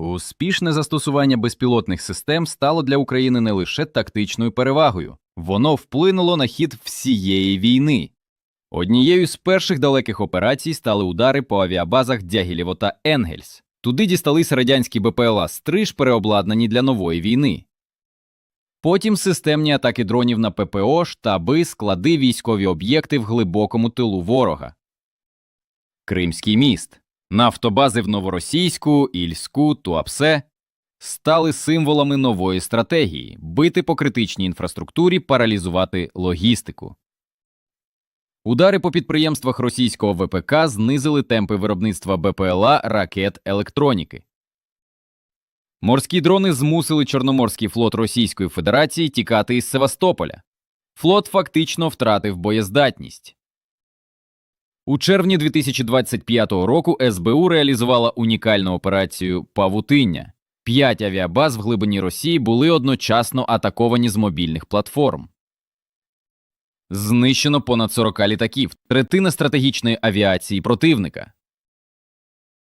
Успішне застосування безпілотних систем стало для України не лише тактичною перевагою, воно вплинуло на хід всієї війни. Однією з перших далеких операцій стали удари по авіабазах Дягілєво та Енгельс. Туди дістались радянські БПЛА «Стриж», переобладнані для нової війни. Потім системні атаки дронів на ППО, штаби, склади, військові об'єкти в глибокому тилу ворога. Кримський міст, нафтобази в Новоросійську, Ільську, Туапсе стали символами нової стратегії бити по критичній інфраструктурі, паралізувати логістику. Удари по підприємствах російського ВПК знизили темпи виробництва БПЛА, ракет, електроніки. Морські дрони змусили Чорноморський флот Російської Федерації тікати із Севастополя. Флот фактично втратив боєздатність. У червні 2025 року СБУ реалізувала унікальну операцію Павутиння. П'ять авіабаз в глибині Росії були одночасно атаковані з мобільних платформ. Знищено понад 40 літаків, третина стратегічної авіації противника.